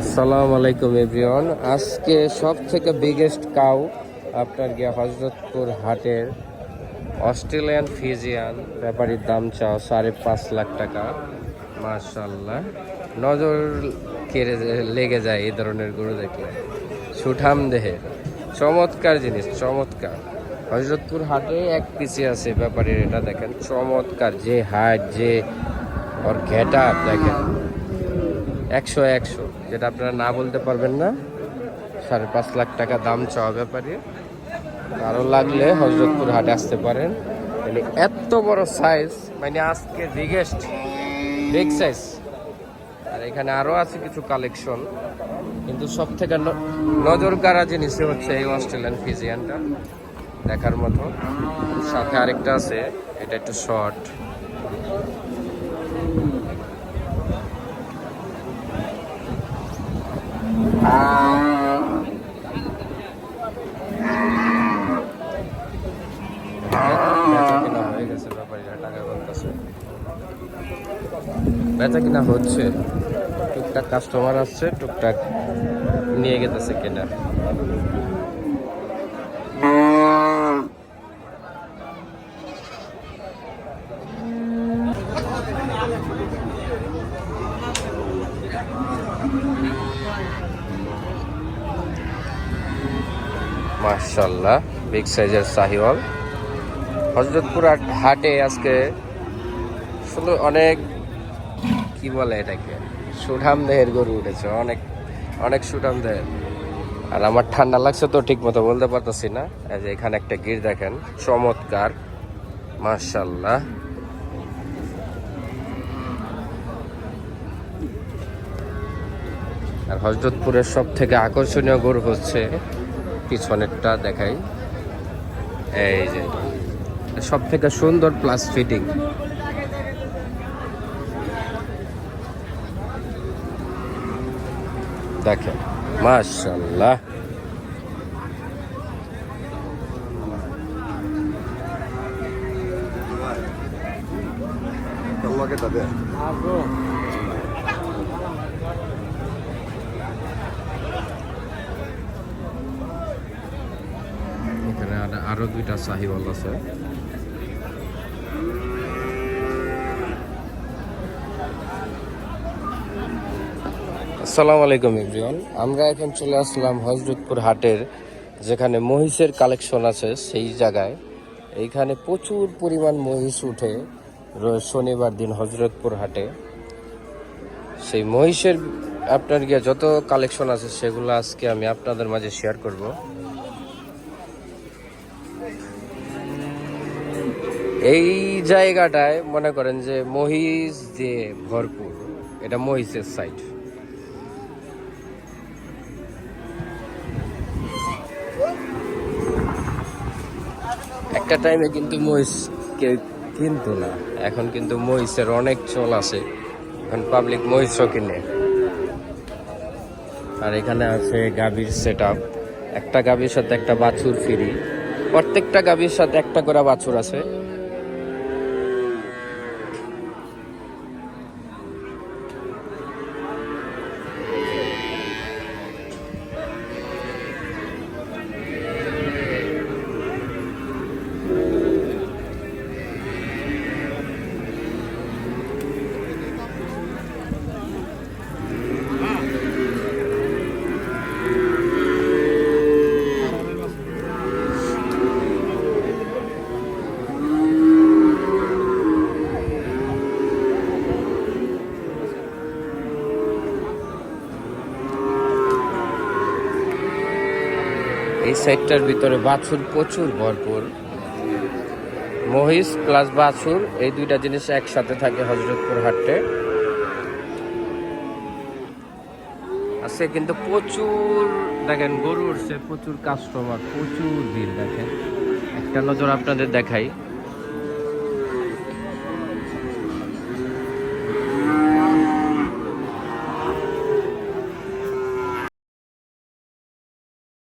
আসসালামু আলাইকুম, এভরিওয়ান। আজকে সব থেকে বিগেস্ট কাউ আপনার গিয়ে হজরতপুর হাটের অস্ট্রেলিয়ান ফিজিয়ান, ব্যাপারীর দাম চাও সাড়ে পাঁচ লাখ টাকা। মার্শাল্লাহ নজর কেড়ে লেগে যায় এই ধরনের গরু দেখলে। সুঠাম দেহে। চমৎকার জিনিস, চমৎকার। হজরতপুর হাটে এক পিসি আছে ব্যাপারীর, এটা দেখেন, চমৎকার। যে হাট, যে ওর ঘেটা, দেখেন। একশো একশো। যেটা আপনারা না বলতে পারবেন না, সাড়ে পাঁচ লাখ টাকা দাম চাওয়া ব্যাপারে। আরও লাগলে হজরতপুর হাটে আসতে পারেন। মানে এত বড় সাইজ মানে আজকে বিগেস্ট বিগ সাইজ আর এখানে আরও আছে কিছু কালেকশন কিন্তু সব থেকে নজর কাড়া জিনিস হচ্ছে এই অস্ট্রেলিয়ান ফিজিয়ানটা দেখার মতো। সাথে আরেকটা আছে, এটা একটু শর্ট বেচা কিনা হয়ে গেছে ব্যাপারীরা টাকা বলতেছে বেচা কিনা হচ্ছে। টুকটাক কাস্টমার আসছে, টুকটাক নিয়ে গেতেছে কেনা। মার্শাল্লাহ বিগ সাইজের সাহিওয়াল হজরতপুর হাট- হাটে আজকে শুধু অনেক, কি বলে এটাকে? সুঠাম দেহের গরু উঠেছে, অনেক অনেক সুঠাম দেহের। আর আমার ঠান্ডা লাগছে তো ঠিক মতো বলতে পারতেছি না। যে এখানে একটা গির দেখেন, চমৎকার। মার্শাল্লাহ আর হজরতপুরের সব থেকে আকর্ষণীয় গরু হচ্ছে পিছনেরটা, দেখাই। এই যে সব থেকে সুন্দর প্লাস ফিটিং দেখেন মাশাল্লাহ এখানে আর- আরও দুইটা সাহিওয়াল আছে। আসসালামু আলাইকুম এভরিওয়ান আমরা এখন চলে আসলাম হজরতপুর হাটের, যেখানে মহিষের কালেকশন আছে সেই জায়গায়। এইখানে প্রচুর পরিমাণ মহিষ উঠে শনিবার দিন হজরতপুর হাটে। সেই মহিষের, আপনার গিয়ে যত কালেকশন আছে সেগুলো আজকে আমি আপনাদের মাঝে শেয়ার করব। এই জায়গাটায় মনে করেন যে মহিষ দিয়ে ভরপুর। এটা মহিষের সাইড একটা টাইমে কিন্তু মহিষ কেউ কিনতো না। এখন কিন্তু মহিষের অনেক চল আছে। এখন পাবলিক মহিষও কিনে। আর এখানে আছে গাভীর সেট একটা গাভীর সাথে একটা বাছুর ফিরি প্রত্যেকটা গাভীর সাথে একটা করে বাছুর আছে। এই সাইডটার ভিতরে বাছুর প্রচুর ভরপুর। মহিষ প্লাস বাছুর, এই দুইটা জিনিস একসাথে থাকে হজরতপুর হাটে। আছে কিন্তু প্রচুর, দেখেন গরু উঠছে, প্রচুর কাস্টমার প্রচুর ভিড় দেখেন। একটা নজর আপনাদের দেখাই।